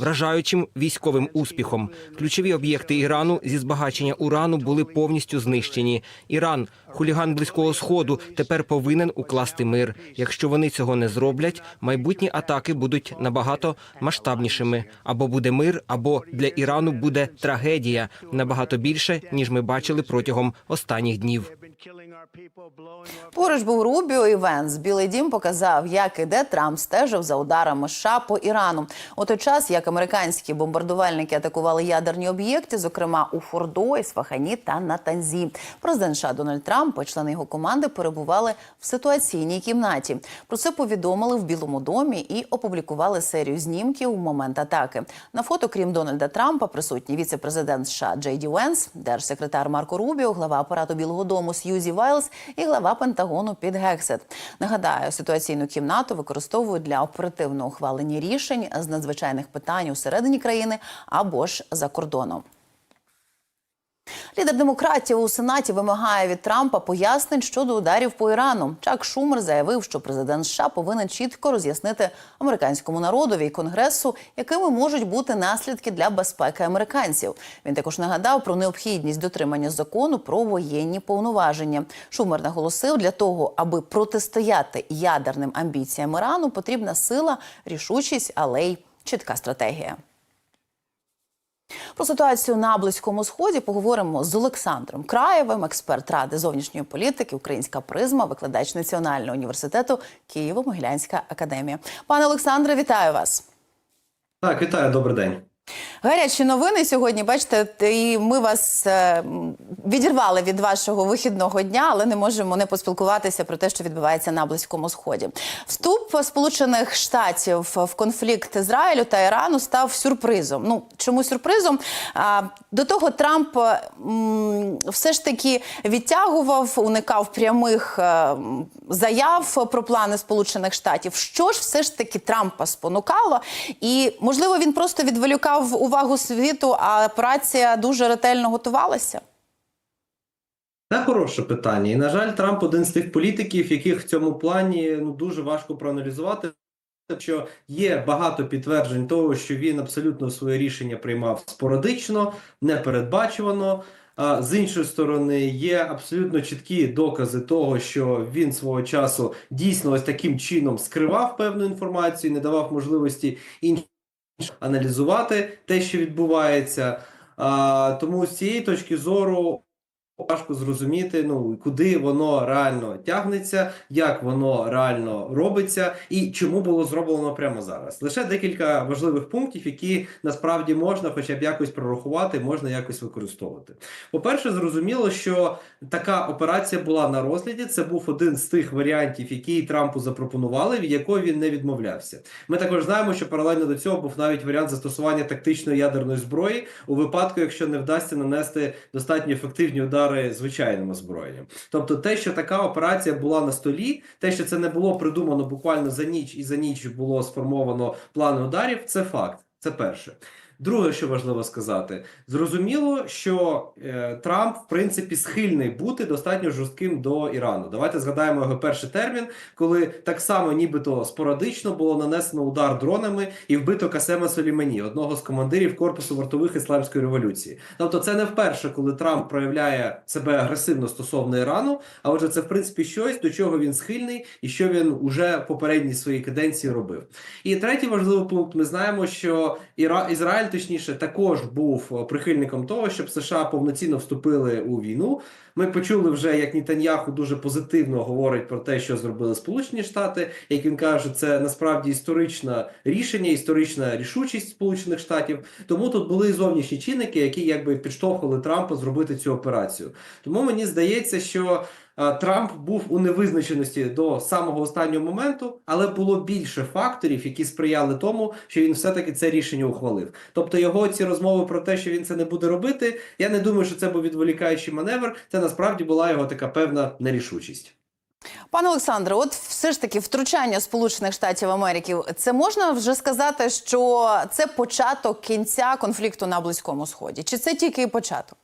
вражаючим військовим успіхом. Ключові об'єкти Ірану зі збагачення урану були повністю знищені. Іран, хуліган близького сходу, тепер повинен укласти мир. Якщо вони цього не зроблять, майбутні атаки будуть набагато масштабнішими. Або буде мир, або для Ірану буде трагедія набагато більше, ніж ми бачили протягом останніх днів. Поруч був Рубіо і Венс. Білий дім показав, як і де Трамп стежив за ударами США по Ірану. У той час, як американські бомбардувальники атакували ядерні об'єкти, зокрема у Фордо, Ісфахані та Натанзі. Президент США Дональд Трамп і члени його команди перебували в ситуаційній кімнаті. Про це повідомили в Білому домі і опублікували серію знімків у момент атаки. На фото, крім Дональда Трампа, присутні віце-президент США Джей Ді Венс, держсекретар Марко Рубіо, глава апарату Білого Дому Сьюзі Вайлз і глава Пентагону Піт Гексет. Нагадаю, ситуаційну кімнату використовують для оперативного ухвалення рішень з надзвичайних питань усередині країни або ж за кордоном. Лідер демократів у сенаті вимагає від Трампа пояснень щодо ударів по Ірану. Чак Шумер заявив, що президент США повинен чітко роз'яснити американському народові і конгресу, якими можуть бути наслідки для безпеки американців. Він також нагадав про необхідність дотримання закону про воєнні повноваження. Шумер наголосив, для того, аби протистояти ядерним амбіціям Ірану, потрібна сила, рішучість, але й чітка стратегія. Про ситуацію на близькому сході поговоримо з Олександром Краєвим, експерт ради зовнішньої політики, українська призма, викладач Національного університету Києво-Могилянська академія. Пане Олександре, вітаю вас. Так, вітаю, добрий день. Гарячі новини сьогодні. Бачите, і ми вас е, відірвали від вашого вихідного дня, але не можемо не поспілкуватися про те, що відбувається на близькому сході. Вступ Сполучених Штатів в конфлікт Ізраїлю та Ірану став сюрпризом. Ну чому сюрпризом? До того Трамп все ж таки відтягував, уникав прямих е, заяв про плани Сполучених Штатів. Що ж все ж таки Трампа спонукало? І можливо він просто відволікав увагу світу, а операція дуже ретельно готувалася. Це хороше питання. І, на жаль, Трамп один з тих політиків, яких в цьому плані ну дуже важко проаналізувати. Що є багато підтверджень того, що він абсолютно своє рішення приймав спорадично, непередбачувано. З іншої сторони, є абсолютно чіткі докази того, що він свого часу дійсно ось таким чином скривав певну інформацію, не давав можливості іншим аналізувати те, що відбувається. Тому з цієї точки зору важко зрозуміти, ну куди воно реально тягнеться, як воно реально робиться, і чому було зроблено прямо зараз. Лише декілька важливих пунктів, які насправді можна, хоча б якось прорахувати, можна якось використовувати. По-перше, зрозуміло, що така операція була на розгляді. Це був один з тих варіантів, які Трампу запропонували, від якого він не відмовлявся. Ми також знаємо, що паралельно до цього був навіть варіант застосування тактичної ядерної зброї у випадку, якщо не вдасться нанести достатньо ефективні удари звичайним озброєнням. Тобто, те, що така операція була на столі, те, що це не було придумано буквально за ніч, і за ніч було сформовано плани ударів, це факт. Це перше. Друге, що важливо сказати, зрозуміло, що е, Трамп в принципі схильний бути достатньо жорстким до Ірану. Давайте згадаємо його перший термін, коли так само, нібито спорадично було нанесено удар дронами і вбито Касема Солімані, одного з командирів корпусу вартових ісламської революції. Тобто, це не вперше, коли Трамп проявляє себе агресивно стосовно Ірану. А отже, це в принципі щось, до чого він схильний, і що він уже в попередній своїй каденції робив. І третій важливий пункт: ми знаємо, що Іра... Ізраїль точніше також був прихильником того, щоб США повноцінно вступили у війну. Ми почули вже, як Нітаньяху дуже позитивно говорить про те, що зробили Сполучені Штати. Як він каже, це насправді історичне рішення, історична рішучість Сполучених Штатів. Тому тут були зовнішні чинники, які якби підштовхували Трампа зробити цю операцію. Тому мені здається, що. Трамп був у невизначеності до самого останнього моменту, але було більше факторів, які сприяли тому, що він все-таки це рішення ухвалив. Тобто його ці розмови про те, що він це не буде робити. Я не думаю, що це був відволікаючий маневр. Це насправді була його така певна нерішучість. Пане Олександре, от все ж таки втручання Сполучених Штатів Америки, це можна вже сказати, що це початок кінця конфлікту на близькому сході? Чи це тільки початок?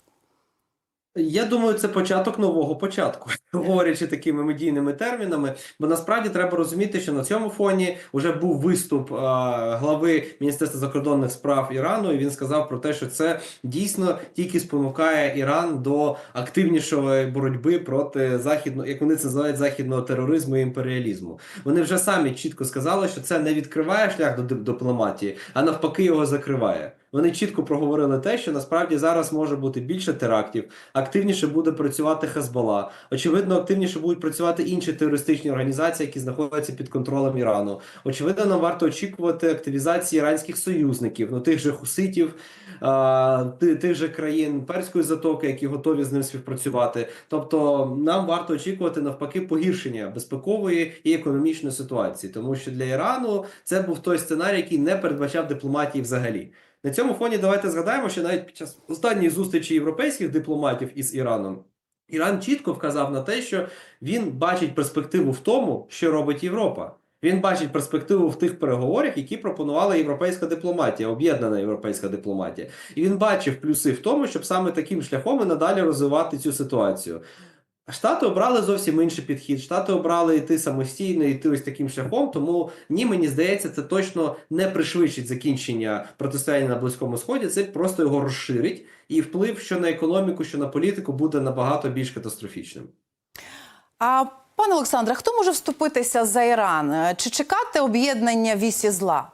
Я думаю, це початок нового початку, говорячи такими медійними термінами. Бо насправді треба розуміти, що на цьому фоні вже був виступ а, глави Міністерства закордонних справ Ірану, і він сказав про те, що це дійсно тільки спонукає Іран до активнішої боротьби проти західного, як вони це називають, західного тероризму і імперіалізму. Вони вже самі чітко сказали, що це не відкриває шлях до дипломатії, а навпаки його закриває. Вони чітко проговорили те, що насправді зараз може бути більше терактів, активніше буде працювати Хезбола. Очевидно, активніше будуть працювати інші терористичні організації, які знаходяться під контролем Ірану. Очевидно, нам варто очікувати активізації іранських союзників, ну тих же хуситів, а, тих же країн Перської затоки, які готові з ним співпрацювати. Тобто, нам варто очікувати навпаки погіршення безпекової і економічної ситуації, тому що для Ірану це був той сценарій, який не передбачав дипломатії взагалі. На цьому фоні давайте згадаємо, що навіть під час останньої зустрічі європейських дипломатів із Іраном Іран чітко вказав на те, що він бачить перспективу в тому, що робить Європа. Він бачить перспективу в тих переговорах, які пропонувала європейська дипломатія, об'єднана європейська дипломатія. І він бачив плюси в тому, щоб саме таким шляхом і надалі розвивати цю ситуацію. Штати обрали зовсім інший підхід. Штати обрали йти самостійно, йти ось таким шляхом. Тому ні, мені здається, це точно не пришвидшить закінчення протистояння на Близькому Сході. Це просто його розширить, і вплив що на економіку, що на політику буде набагато більш катастрофічним. А пане Олександре, хто може вступитися за Іран? Чи чекати об'єднання вісі зла?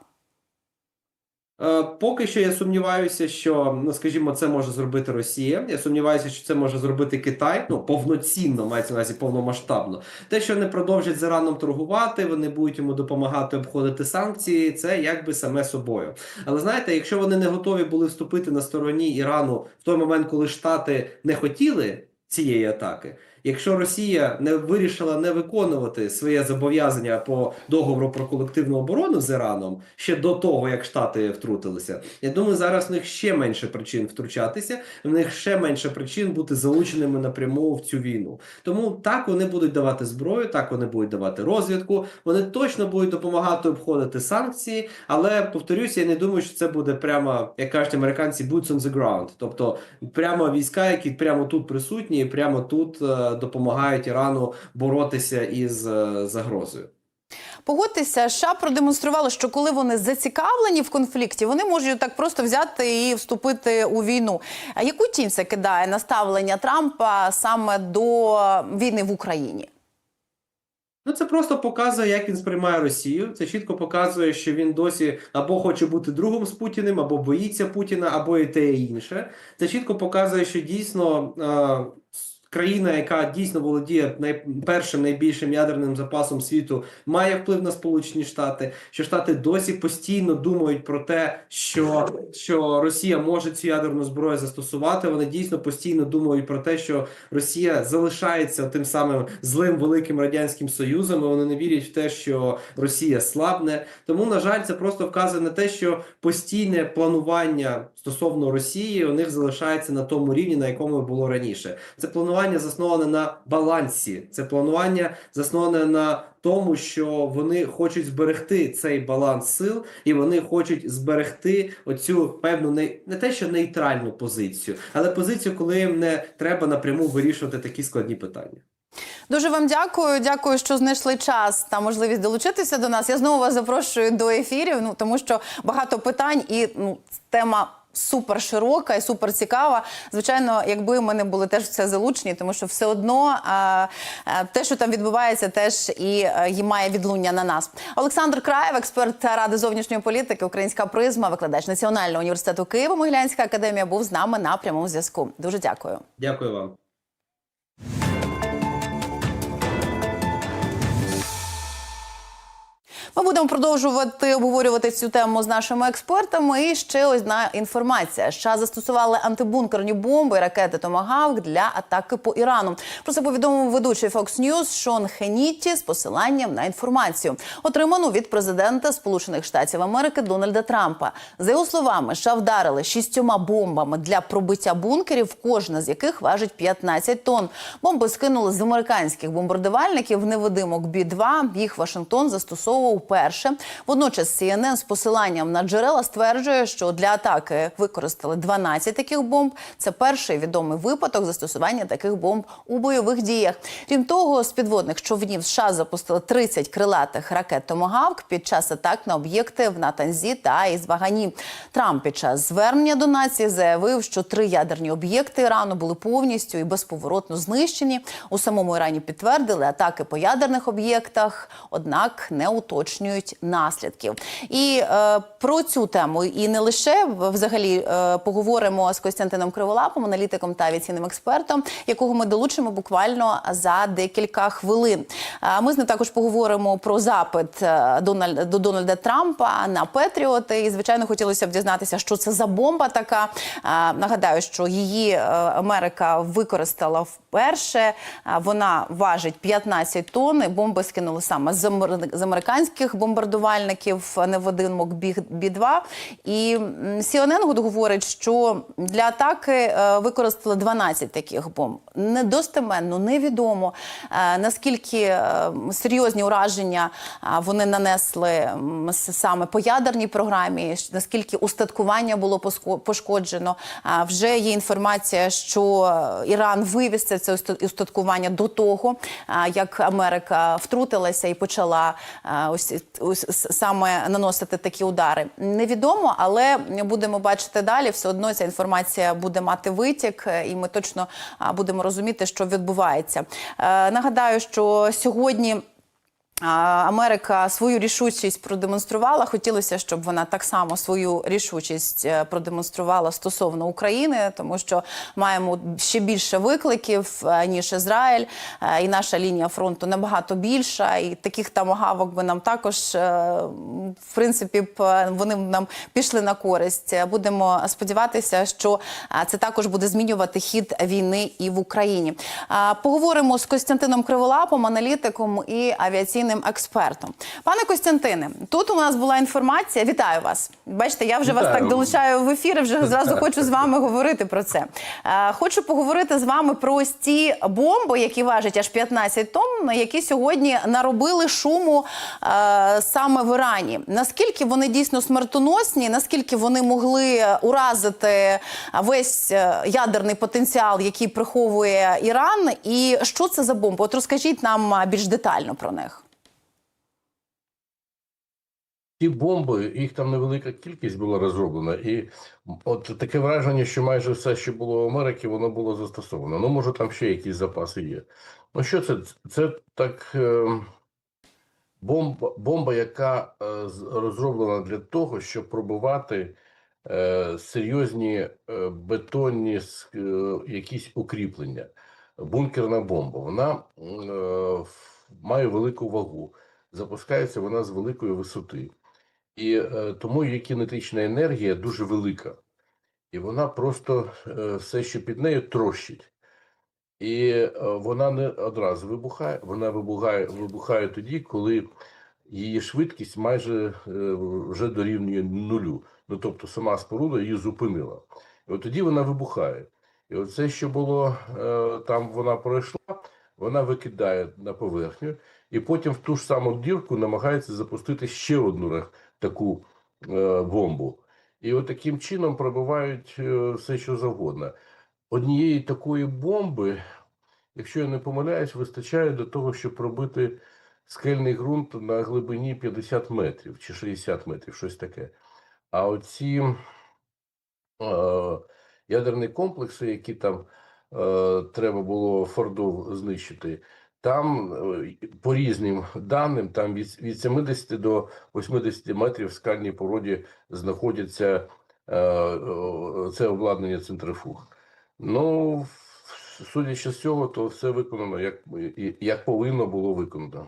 Е, Поки що я сумніваюся, що ну скажімо, це може зробити Росія. Я сумніваюся, що це може зробити Китай. Ну повноцінно мається на увазі повномасштабно. Те, що вони продовжать з Іраном торгувати, вони будуть йому допомагати обходити санкції. Це якби саме собою. Але знаєте, якщо вони не готові були вступити на стороні Ірану в той момент, коли Штати не хотіли цієї атаки. Якщо Росія не вирішила не виконувати своє зобов'язання по договору про колективну оборону з Іраном ще до того, як Штати втрутилися, я думаю, зараз в них ще менше причин втручатися, в них ще менше причин бути залученими напряму в цю війну. Тому так вони будуть давати зброю, так вони будуть давати розвідку. Вони точно будуть допомагати обходити санкції. Але повторюся, я не думаю, що це буде прямо, як кажуть американці, boots on the ground. Тобто прямо війська, які прямо тут присутні, і прямо тут е, допомагають Ірану боротися із е, загрозою. Погодьтеся, США продемонстрували, що коли вони зацікавлені в конфлікті, вони можуть так просто взяти і вступити у війну. А яку тінь це кидає на ставлення Трампа саме до війни в Україні? Ну, це просто показує, як він сприймає Росію. Це чітко показує, що він досі або хоче бути другом з Путіним, або боїться Путіна, або і те і інше. Це чітко показує, що дійсно е, країна, яка дійсно володіє най... першим найбільшим ядерним запасом світу, має вплив на Сполучені Штати. Що Штати досі постійно думають про те, що, що Росія може цю ядерну зброю застосувати. Вони дійсно постійно думають про те, що Росія залишається тим самим злим великим радянським союзом. і Вони не вірять в те, що Росія слабне. Тому, на жаль, це просто вказує на те, що постійне планування стосовно Росії у них залишається на тому рівні, на якому було раніше. Це планування засноване на балансі. Це планування засноване на тому, що вони хочуть зберегти цей баланс сил, і вони хочуть зберегти оцю певну не, не те, що нейтральну позицію, але позицію, коли їм не треба напряму вирішувати такі складні питання. Дуже вам дякую. Дякую, що знайшли час та можливість долучитися до нас. Я знову вас запрошую до ефірів. Ну тому що багато питань і ну тема. Супер широка і супер цікава. Звичайно, якби ми не були теж в це залучені, тому що все одно те, що там відбувається, теж і, і має відлуння на нас. Олександр Краєв, експерт ради зовнішньої політики, українська призма, викладач Національного університету Києва, Могилянська академія, був з нами на прямому зв'язку. Дуже дякую. Дякую вам. Ми будемо продовжувати обговорювати цю тему з нашими експертами. І ще одна інформація: США застосували антибункерні бомби ракети Томагавк для атаки по Ірану. Про це повідомив ведучий Fox News Шон Хенітті з посиланням на інформацію, отриману від президента Сполучених Штатів Америки Дональда Трампа. За його словами, США вдарили шістьома бомбами для пробиття бункерів, кожна з яких важить 15 тонн. Бомби скинули з американських бомбардувальників невидимок Бі 2 Їх Вашингтон застосовував вперше. Водночас CNN з посиланням на джерела стверджує, що для атаки використали 12 таких бомб. Це перший відомий випадок застосування таких бомб у бойових діях. Крім того, з підводних човнів США запустили 30 крилатих ракет Томагавк під час атак на об'єкти в Натанзі та Ізбагані. Трамп під час звернення до нації заявив, що три ядерні об'єкти Ірану були повністю і безповоротно знищені. У самому Ірані підтвердили атаки по ядерних об'єктах, однак не уточнюють наслідків. І е, про цю тему і не лише взагалі е, поговоримо з Костянтином Криволапом, аналітиком та авіаційним експертом, якого ми долучимо буквально за декілька хвилин. А Ми з ним також поговоримо про запит е, Дональд, до Дональда Трампа на Петріоти. І звичайно, хотілося б дізнатися, що це за бомба така. А, Нагадаю, що її е, Америка використала вперше. Вона важить 15 тонн. Бомби скинули саме з амер- американських бомбардувальників, а не в один мок бі 2 І CNN говорить, що для атаки е, використали 12 таких бомб. Недостеменно, невідомо е, наскільки е, серйозні ураження вони нанесли саме по ядерній програмі, наскільки устаткування було пошкоджено. Вже є інформація, що Іран вивіз це це уста- устаткування до того, як Америка втрутилася і почала ось ось саме наносити такі удари. Невідомо, але будемо бачити далі. Все одно ця інформація буде мати витік, е, і ми точно будемо розуміти, що відбувається. Е, Нагадаю, що сьогодні. Америка свою рішучість продемонструвала. Хотілося, щоб вона так само свою рішучість е, продемонструвала стосовно України, тому що маємо ще більше викликів е, ніж Ізраїль, Е, і наша лінія фронту набагато більша. І таких тамагавок би нам також, в принципі, вони нам пішли на користь. Будемо сподіватися, що це також буде змінювати хід війни і в Україні. Поговоримо з Костянтином Криволапом, аналітиком і авіаційним експертом. Пане Костянтине, тут у нас була інформація. Вітаю вас. Бачите, я вже вас так долучаю в ефір. Вже зразу хочу з вами говорити про це. Е, Хочу поговорити з вами про ось ці бомби, які важать аж 15 тонн, які сьогодні наробили шуму е, саме в Ірані. Наскільки вони дійсно смертоносні? Наскільки вони могли уразити весь е, ядерний потенціал, який приховує Іран, і що це за бомби? От розкажіть нам більш детально про них. Ті бомби, їх там невелика кількість була розроблена, і от таке враження, що майже все, що було в Америці, воно було застосовано. Ну, може, там ще якісь запаси є. Ну, що це? Це так е, бомба, бомба, яка е, розроблена для того, щоб пробивати е, серйозні е, бетонні е, якісь укріплення. Бункерна бомба. Вона е, має велику вагу. Запускається вона з великої висоти. І е, тому її кінетична енергія дуже велика. І вона просто е, все, що під нею, трощить. І е, вона не одразу вибухає, вона вибухає, вибухає тоді, коли її швидкість майже е, вже дорівнює нулю. Ну тобто сама споруда її зупинила. І от тоді вона вибухає. І оце, що було е, там, вона пройшла, вона викидає на поверхню, і потім в ту ж саму дірку намагається запустити ще одну таку е, бомбу. І от таким чином пробивають е, все, що завгодно. Однієї такої бомби, якщо я не помиляюсь, вистачає до того, щоб пробити скельний ґрунт на глибині 50 метрів чи 60 метрів, щось таке. А оці е, ядерні комплекси, які там е, треба було Фордов знищити, там е, по різним даним, там від, від 70 до 80 метрів в скальній породі знаходяться е, е, це обладнання центрифуг. Ну, судячи з цього, то все виконано як, як повинно було виконано.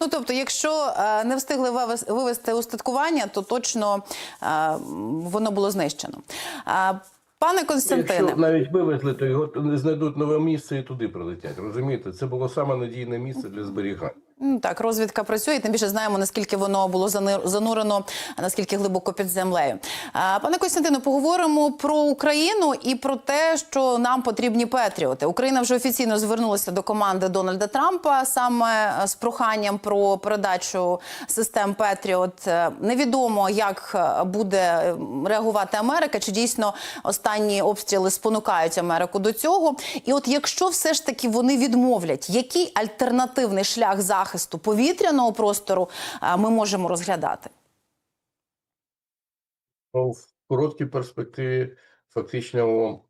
Ну тобто, якщо не встигли вивести устаткування, то точно воно було знищено. Пане Константине, Якщо навіть вивезли, то його знайдуть нове місце і туди прилетять. Розумієте, це було саме надійне місце для зберігання. Ну, Так, розвідка працює, тим більше знаємо, наскільки воно було занурено, наскільки глибоко під землею. Пане Костянтину, поговоримо про Україну і про те, що нам потрібні патріоти. Україна вже офіційно звернулася до команди Дональда Трампа саме з проханням про передачу систем Петріот. Е, Невідомо, як е, буде е, реагувати Америка, чи дійсно останні обстріли спонукають Америку до цього. І от якщо все ж таки вони відмовлять, який альтернативний шлях захисту повітряного простору ми можемо розглядати? Ну, в короткій перспективі фактично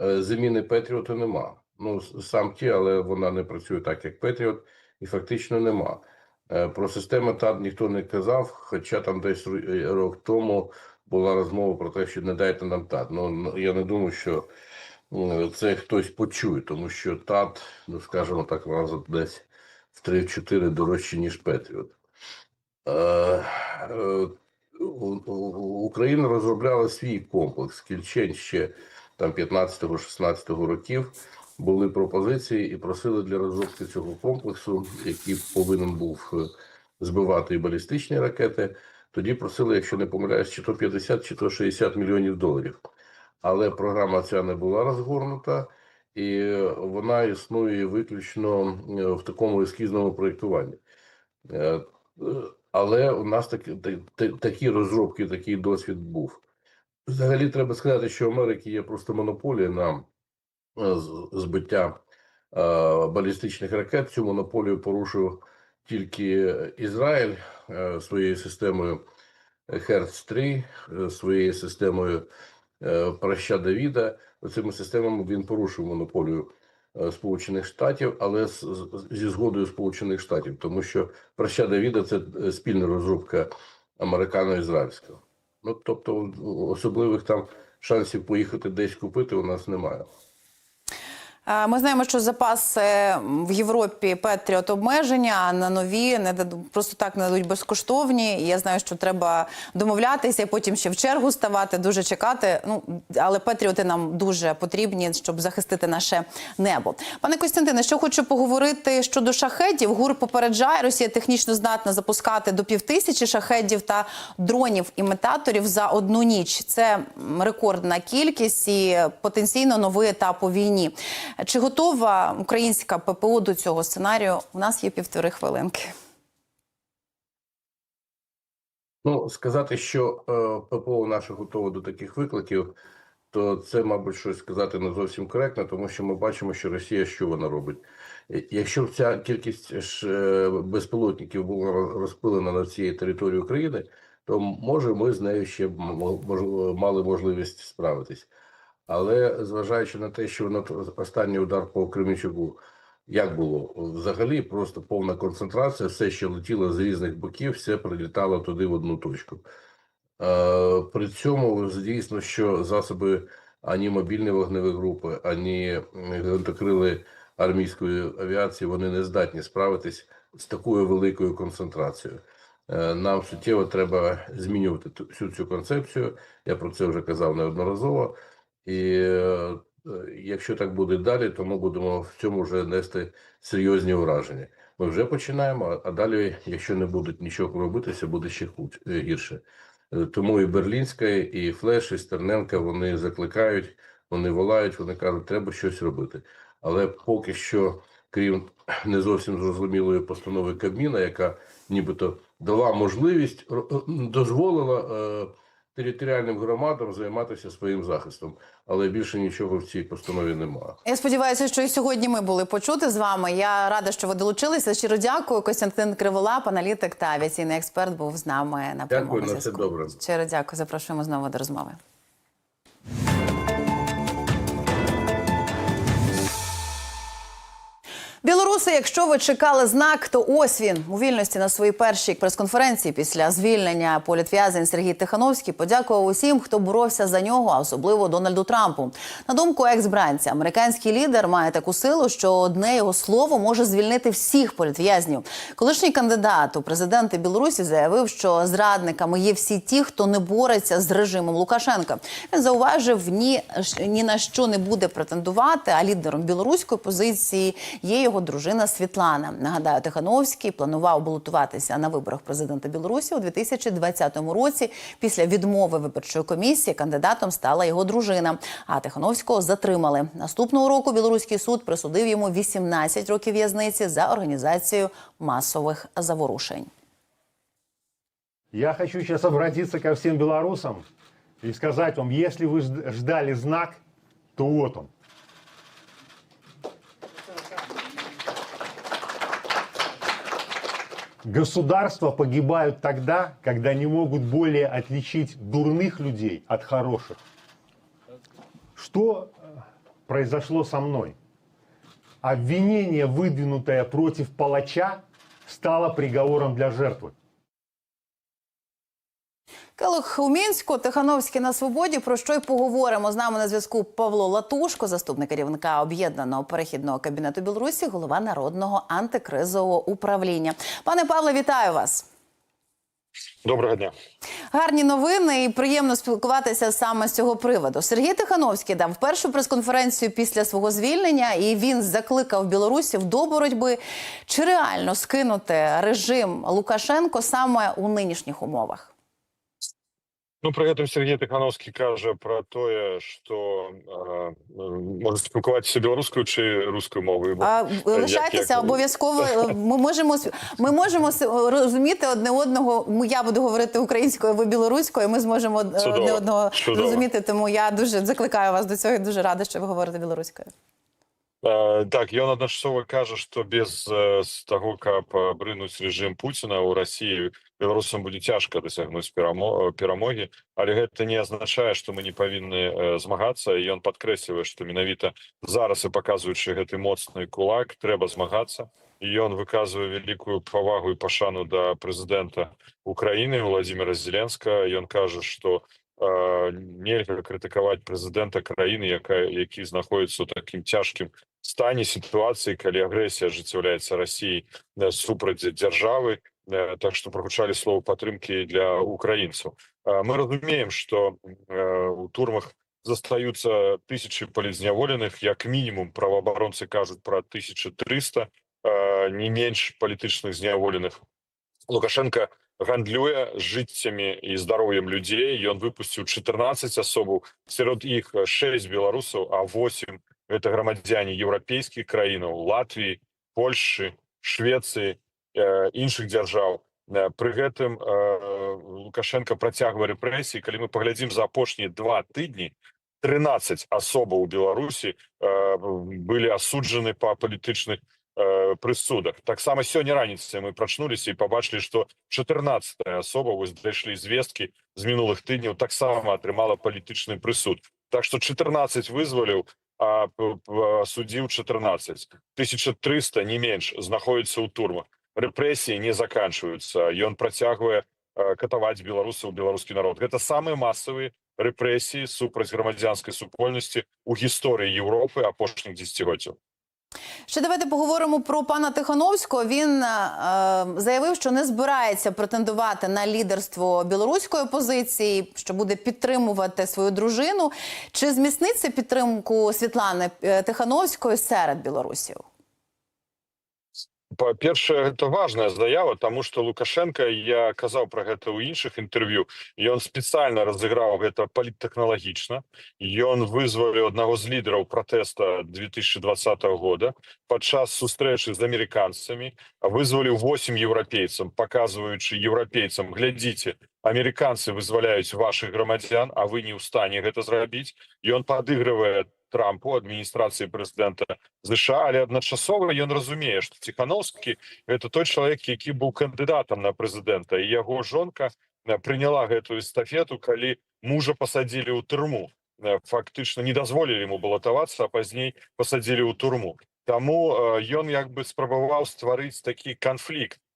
е, заміни Петріоту нема. Ну, сам ті, але вона не працює так, як Петріот, і фактично нема. Е, Про систему ТАД ніхто не казав, хоча там десь е, рок тому була розмова про те, що не дайте нам ТАД. Ну, я не думаю, що це хтось почує, тому що ТАД, ну скажімо так, разом десь в 3-4 дорожче, ніж Петріот. Е, е, Україна розробляла свій комплекс кільчень ще там 15-16 років. Були пропозиції і просили для розробки цього комплексу, який повинен був е, збивати і балістичні ракети. Тоді просили, якщо не помиляюсь, чи то 50, чи то 60 мільйонів доларів. Але програма ця не була розгорнута, і вона існує виключно е, в такому ескізному проєктуванні. Е, Але у нас такі, та- та- такі розробки, такий досвід був. Взагалі, треба сказати, що в Америці є просто монополія на е, збиття балістичних ракет. Цю монополію порушив тільки Ізраїль своєю системою Херц 3 е, своєю системою Проща Давіда. Цими системами він порушив монополію е, Сполучених Штатів, але з, зі згодою Сполучених Штатів, тому що Проща Давіда це е, спільна розробка американо-ізраїльського. Ну тобто особливих там шансів поїхати десь купити у нас немає. Е, Ми знаємо, що запаси в Європі Петріот обмеження, на нові не дадуть просто так не дадуть безкоштовні. Я знаю, що треба домовлятися, потім ще в чергу ставати, дуже чекати. Ну але Петріоти нам дуже потрібні, щоб захистити наше небо. Пане Костянтине, що хочу поговорити щодо шахедів. ГУР попереджає, Росія технічно здатна запускати до півтисячі шахедів та дронів імітаторів за одну ніч. Це рекордна кількість і потенційно новий етап у війні. Чи готова українська ППО до цього сценарію? У нас є півтори хвилинки. Ну, сказати, що е, ППО наше готове до таких викликів, то це, мабуть, щось сказати не зовсім коректно, тому що ми бачимо, що Росія що вона робить. Якщо б ця кількість ж, е, безпілотників була розпилена на всій території України, то може ми з нею ще б мали можливість справитись. Але зважаючи на те, що воно останній удар по Кременчуку, як було взагалі, просто повна концентрація, все, що летіло з різних боків, все прилітало туди в одну точку. Е, При цьому звісно, що засоби ані мобільні вогневі групи, ані гвинтокрили армійської авіації вони не здатні справитись з такою великою концентрацією. Е, Нам суттєво треба змінювати всю цю концепцію. Я про це вже казав неодноразово. І е, якщо так буде далі, то ми будемо в цьому вже нести серйозні враження. Ми вже починаємо, а далі, якщо не будуть нічого робитися, буде ще е, гірше. Е, Тому і Берлінська, і Флеш, і Стерненка вони закликають, вони волають, вони кажуть, треба щось робити. Але поки що, крім не зовсім зрозумілої постанови Кабміна, яка нібито дала можливість, дозволила е, територіальним громадам займатися своїм захистом, але більше нічого в цій постанові немає. Я сподіваюся, що і сьогодні ми були почути з вами. Я рада, що ви долучилися. Щиро дякую. Костянтин Криволап, аналітик та авіаційний експерт, був з нами на прямому Дякую, на все добре. Щиро дякую. Запрошуємо знову до розмови. Білоруси, якщо ви чекали знак, то ось він у вільності на своїй першій прес-конференції після звільнення політв'язень Сергій Тихановський подякував усім, хто боровся за нього, а особливо Дональду Трампу. На думку екс-бранця, американський лідер має таку силу, що одне його слово може звільнити всіх політв'язнів. Колишній кандидат у президенти Білорусі заявив, що зрадниками є всі ті, хто не бореться з режимом Лукашенка. Він зауважив, ні, ні на що не буде претендувати. А лідером білоруської позиції є його дружина Світлана. Нагадаю, Тихановський планував балотуватися на виборах президента Білорусі у 2020 році. Після відмови виборчої комісії кандидатом стала його дружина. А Тихановського затримали. Наступного року білоруський суд присудив йому 18 років в'язниці за організацію масових заворушень. Я хочу сейчас обратиться ко всем белорусам и сказать вам, если вы жд- ждали знак, то вот он. Государства погибают тогда, когда не могут более отличить дурных людей от хороших. Что э, произошло со мной? Обвинение, выдвинутое против палача, стало приговором для жертвы. Келих у Мінську, Тихановський на свободі. Про що й поговоримо з нами на зв'язку Павло Латушко, заступник керівника об'єднаного перехідного кабінету Білорусі, голова народного антикризового управління. Пане Павле, вітаю вас. Доброго дня. Гарні новини і приємно спілкуватися саме з цього приводу. Сергій Тихановський дав першу прес-конференцію після свого звільнення, і він закликав білорусів до боротьби. Чи реально скинути режим Лукашенко саме у нинішніх умовах? Ну, при гэтым Сергей Тихановский каже про тое, што э, можа спілкуватися беларускаю чи рускою мовою. бо А, як- лишайтеся як- обов'язково. Ми можемо с- ми можемо с- розуміти одне одного. М, Я буду говорити українською, ви білоруською. Ми зможемо е, Чудово, одне одного чудово. зрозуміти. Тому я дуже закликаю вас до цього. і Дуже рада, що ви говорите білоруською. Е, Так, ён адначасова кажа, што без е, з таго, каб абрынуць рэжым Пуціна ў Расіі беларусам будзе цяжка дасягнуць перамо- перамогі, але гэта не азначае, што мы не павінны е, змагацца. Ён падкрэслівае, што менавіта зараз і паказваючы гэты моцны кулак трэба змагацца. Ён выказвае вялікую павагу і пашану да прэзідэнта Украіны Владимира Зеленска. Ён кажа, што э, нельга крытыкаваць прэзідэнта краіны, якая які знаходіцца такім цяжкім стане сітуацыі калі агрэсія ажыццяўляецца Росіяй э, супраць дзяржавы. э, так што прагучалі словы падтрымкі для украінцаў Э, мы разумеем што э, у турмах застаюцца тысячи палізняволеных як мінімум праваабаронцы кажуць про 1300 э, не менш палітычных зняволеных лукашенко гандлюе жыццямі і здароўем людзей ён выпусціў 14 асобаў сярод іх 6 беларусаў а 8 это грамадзяне еўрапейскіх краінаў Латвіі Польшы Швецыі э, іншых дзяржаў Э, пры гэтым э, лукашенко працягвае рэпрэсіі калі мы паглядзім за апошнія два тыдні 13 асобаў у беларусі э, былі асуджаны па палітычных э, прысудах таксама сёння раніцай мы прачнуліся і побачылі што 14 асоба вось дайшлі звесткі з мінулых тыдняў таксама атрымала палітычны прысуд так што 14 вызваліў а п- п- судзіў 14 1300 не менш знаходіцца ў турмах рэпрэсіі не заканчваюцца ён працягвае э, катаваць беларусаў беларускі народ гэта самыя масавыя рэпрэсіі супраць грамадзянскай супольнасці у гісторыі Еўропы апошніх дзесяцігоддзяў Ще давайте поговоримо про пана Тихановського. Він е, заявив, що не збирається претендувати на лідерство білоруської опозиції, що буде підтримувати свою дружину. Чи зміцнить це підтримку Світлани е, Тихановської серед білорусів? Па-першае это важная заява тому что лукашенко я казаў про гэта ў іншых інтэрв'ю ён спецыяльна разыграў гэта паліттэхналагічна. Ён вызваліў аднаго з лідараў пратэста 2020 года падчас сустрэчы з амерыканцамі вызваліў 8 еўрапейцам показваючы еўрапейцам глядзіце амерыканцы вызваляюць ваших грамадзян а вы не ў стане гэта зрабіць ён падыгрывае трампу адміністрацыі прэзідэнта ЗША але адначасова ён разумее што ціхановскі это той чалавек які быў кандыдатам на прэзідэнта і яго жонка э, прыняла гэтую эстафету калі мужа пасадзілі ў турму Э, фактычна не дазволілі ему балатавацца а пазней пасадзілі ў турму Таму э, ён як бы спрабаваў стварыць такі канфлікт э,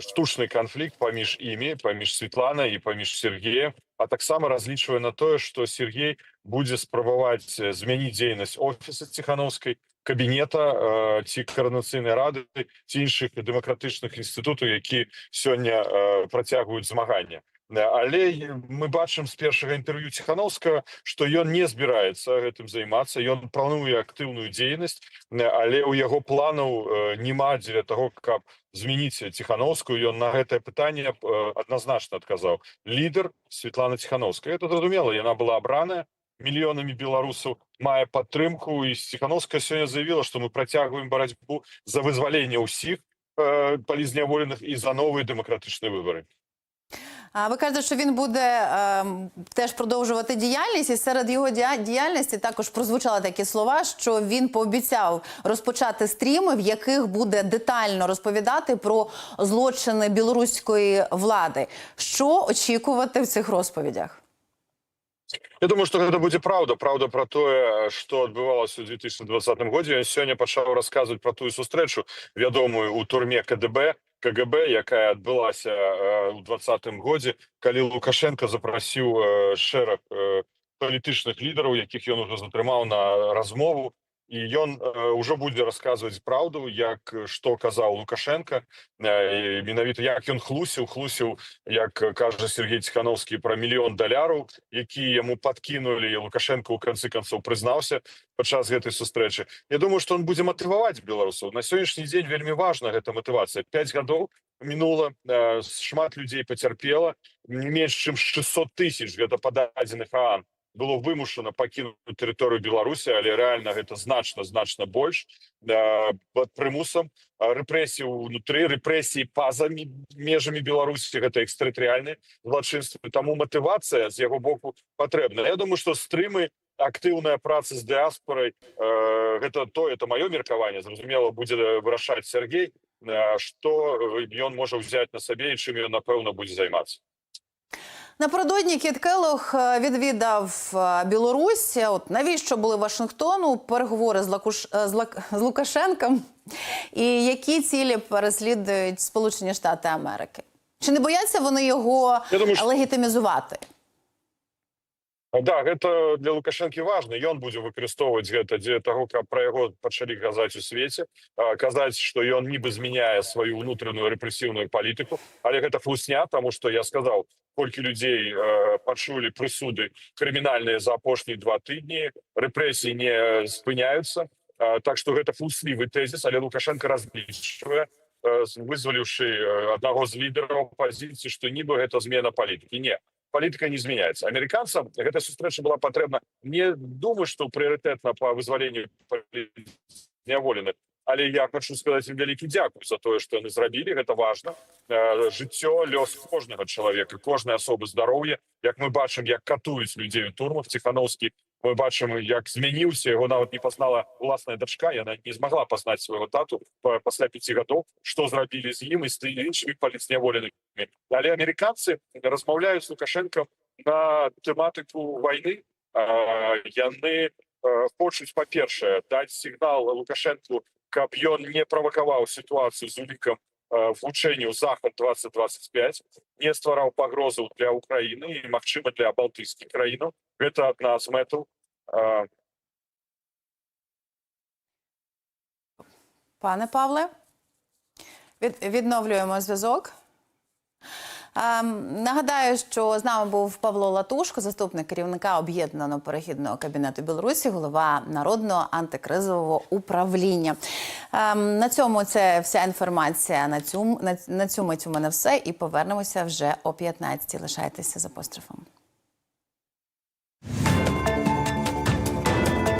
штучны канфлікт паміж імі паміж Светланай і паміж Сергеем а таксама разлічвае на тое што Сергей будзе спрабаваць э, змяніць дзейнасць офіса ціхановскай кабінета э, ці каранацыйнай рады ці іншых дэмакратычных інстытутаў які сёння э, працягваюць змагання Э, Але мы бачым з першага інтэрв'ю Ціхановскага, што ён не збіраецца гэтым займацца, ён плануе актыўную дзейнасць, э, але ў яго планаў э, няма дзеля таго, каб змяніць Ціхановскую, ён на гэтае пытанне э, адназначна адказаў. Лідар Светлана Ціхановская. Это зразумела, яна была абраная мільёнамі беларусаў, мае падтрымку і Ціхановская сёння заявіла, што мы працягваем барацьбу за вызваленне ўсіх э, палізняволеных і за новыя дэмакратычныя выбары. А ви кажете, що він буде ем, теж продовжувати діяльність, і серед його дія- діяльності також прозвучали такі слова, що він пообіцяв розпочати стріми, в яких буде детально розповідати про злочини білоруської влади. Що очікувати в цих розповідях? Я думаю, што гэта будзе праўда, праўда пра тое, што адбывалася ў 2020 годзе. Ён сёння пачаў расказваць пра тую сустрэчу вядомую ў турме КДБ, КГБ, якая адбылася э, ў двадцатым годзе, калі Лукашенко запрасіў э, шэраг э, палітычных лідараў, якіх ён ужо затрымаў на размову. І ён э, ўжо будзе расказваць праўду, як э, што казаў Лукашенко, э, менавіта як ён хлусіў, хлусіў як кажа Сергей Ціхановскі пра мільён даляраў які яму подкінулі і Лукашенко ў канцы канцоў прызнаўся падчас гэтай сустрэчы. Я думаю што он будзе матываваць беларусаў на сённяшні дзень вельмі важна гэта матывацыя 5 гадоў мінула э, шмат людзей пацярпела не менш чым 600 тысяч гэта пададзеных раан было вымушана пакінуць тэрыторыю беларусі але рэальна гэта значна значна больш э, под прымусам а, рэпрэсій унутры рэпрэсій па-за мі- межамі беларусі гэта экстэрытарыяльны злачынствы таму матывацыя з яго боку патрэбна Я думаю што стрымы актыўная праца з дыаспорай э, гэта то это маё меркаванне зразумела будзе вырашаць Сергей э, што ён можа ўзяць на сабе і чым ён напэўна будзе займацца Напередодні Кіт Келох е, відвідав е, Білорусь. От навіщо були Вашингтону переговори з, Лакуш... е, з, Лак... з Лукашенком? І які цілі переслідують Сполучені Штати Америки? Чи не бояться вони його Я думаю, що- легітимізувати? Да, гэта для Лукашэнкі важна ён будзе выкарыстоўваць гэта дзеля таго каб пра яго пачалі казаць у свеце а, казаць што ён нібы змяняе сваю ўнутраную рэпрэсіўную палітыку але гэта флусня тому што я сказаў колькі людзей э, пачулі прысуды крымінальныя за апошнія два тыдні рэпрэсіі не спыняюцца а, так што гэта флуслівы тэзіс але Лукашенко разлічвае э, вызваліўшы э, аднаго з лідараў пазіцыі што нібы гэта змена палітыкі не палітыка не змяняецца амерыканцам гэта сустрэча была патрэбна не думаю што прыярытэтна па вызваленню зняволеных але я хочу сказаць ім вялікі дзякуй за тое што яны зрабілі гэта важна Э, жыццё лёс кожнага чалавека кожнай асобы здароўя як мы бачым як катуюць людзей у турмах ціхановскі мы бачым як змяніўся яго нават не пазнала уласная дачка яна не змагла пазнаць свайго тату па- пасля пяці гадоў што зрабілі з ім і з іншымі паліцняволенымі але амерыканцы размаўляюць з лукашенко на тэматыку вайны А, яны э, хочуць па-першае даць сігнал лукашенко каб ён не правакаваў сітуацыю з улікам э, вучэнняў захад 2025 не ствараў пагрозу для Украіны і магчыма для балтыйскіх краінаў гэта адна з мэтаў Э, Пане Павле, від, відновлюємо зв'язок. Ем, нагадаю, що з нами був Павло Латушко, заступник керівника об'єднаного перехідного кабінету Білорусі, голова народного антикризового управління. Ем, на цьому це вся інформація. На цьому на, на мить у мене все. І повернемося вже о 15. Лишайтеся з апострофом.